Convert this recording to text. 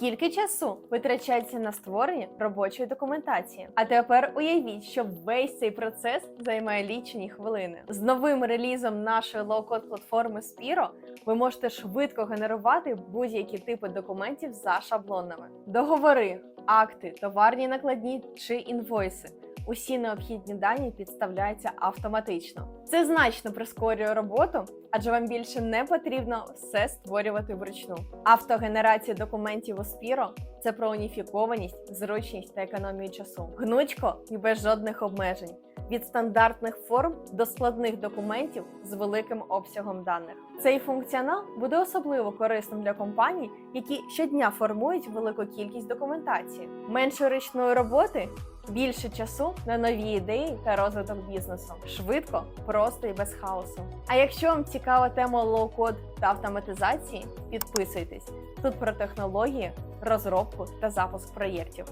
Скільки часу витрачається на створення робочої документації? А тепер уявіть, що весь цей процес займає лічені хвилини. З новим релізом нашої лоу-код платформи Spiro ви можете швидко генерувати будь-які типи документів за шаблонами: договори, акти, товарні накладні чи інвойси. Усі необхідні дані підставляються автоматично. Це значно прискорює роботу, адже вам більше не потрібно все створювати вручну. Автогенерація документів у Spiro – це про уніфікованість, зручність та економію часу. Гнучко і без жодних обмежень. Від стандартних форм до складних документів з великим обсягом даних. Цей функціонал буде особливо корисним для компаній, які щодня формують велику кількість документації. Менше ручної роботи, більше часу на нові ідеї та розвиток бізнесу. Швидко, просто і без хаосу. А якщо вам цікава тема лоу-код та автоматизації, підписуйтесь. Тут про технології, розробку та запуск проєктів.